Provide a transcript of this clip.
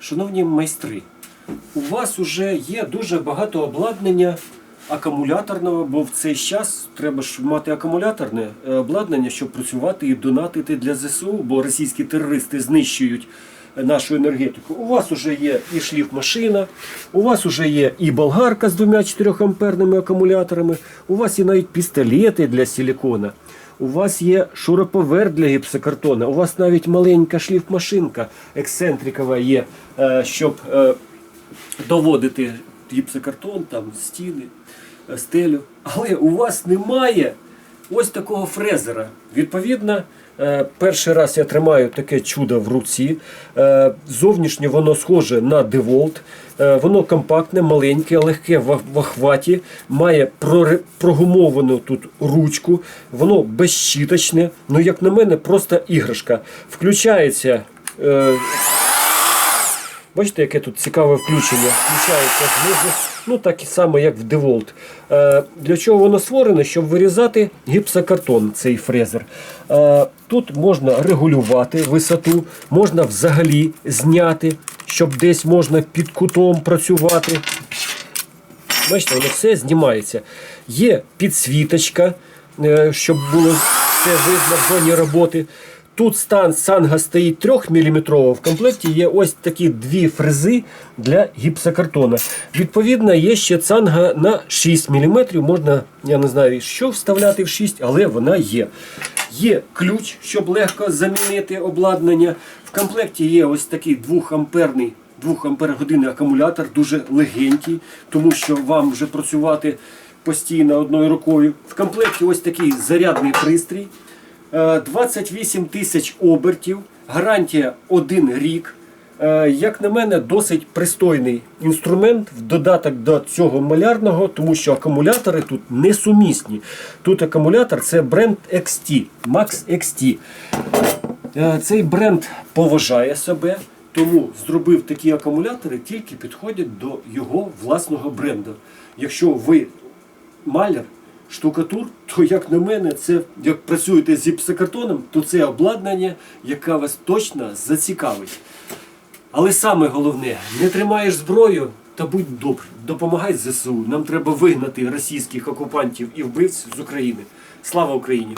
шановні майстри, у вас вже є дуже багато обладнання акумуляторного, бо в цей час треба ж мати акумуляторне е, обладнання, щоб працювати і донатити для ЗСУ, бо російські терористи знищують е, нашу енергетику. У вас вже є і шліфмашина, у вас вже є і болгарка з двома 4 амперними акумуляторами, у вас є навіть пістолети для силікона. У вас є шуруповерт для гіпсокартона, у вас навіть маленька шліфмашинка ексцентрикова є, е, щоб е, доводити гіпсокартон, там, стіни, е, стелю. Але у вас немає ось такого фрезера. Відповідно, е, перший раз я тримаю таке чудо в руці. Е, Зовнішнє воно схоже на DeWalt. Е, Воно компактне, маленьке, легке в охваті, має прогумовану тут ручку, воно безщіточне. Ну, як на мене, просто іграшка. Включається. Бачите, яке тут цікаве включення. Включається знизу, ну так само, як в DeWalt. Е, для чого воно створене? Щоб вирізати гіпсокартон, цей фрезер. Е, тут можна регулювати висоту, можна взагалі зняти, щоб десь можна під кутом працювати. Бачите, воно все знімається. Є підсвіточка, е, щоб було все видно в зоні роботи. Тут стан санга стоїть 3 мм, в комплекті є ось такі дві фрези для гіпсокартона. Відповідно, є ще цанга на 6 мм. Можна, я не знаю, що вставляти в 6, але вона є. Є ключ, щоб легко замінити обладнання. В комплекті є ось такий 2 амперний 2 ампер години акумулятор, дуже легенький, тому що вам вже працювати постійно одною рукою. В комплекті ось такий зарядний пристрій. Е, 28 тисяч обертів, гарантія 1 рік. Е, Як на мене, досить пристойний інструмент в додаток до цього малярного, тому що акумулятори тут несумісні. Тут акумулятор це бренд XT, Max XT. Е, Цей бренд поважає себе, тому зробив такі акумулятори, тільки підходять до його власного бренду. Якщо ви маляр, штукатур, то як на мене, це як працюєте з гіпсокартоном, то це обладнання, яке вас точно зацікавить. Але саме головне, не тримаєш зброю та будь добр, допомагай ЗСУ. Нам треба вигнати російських окупантів і вбивців з України. Слава Україні!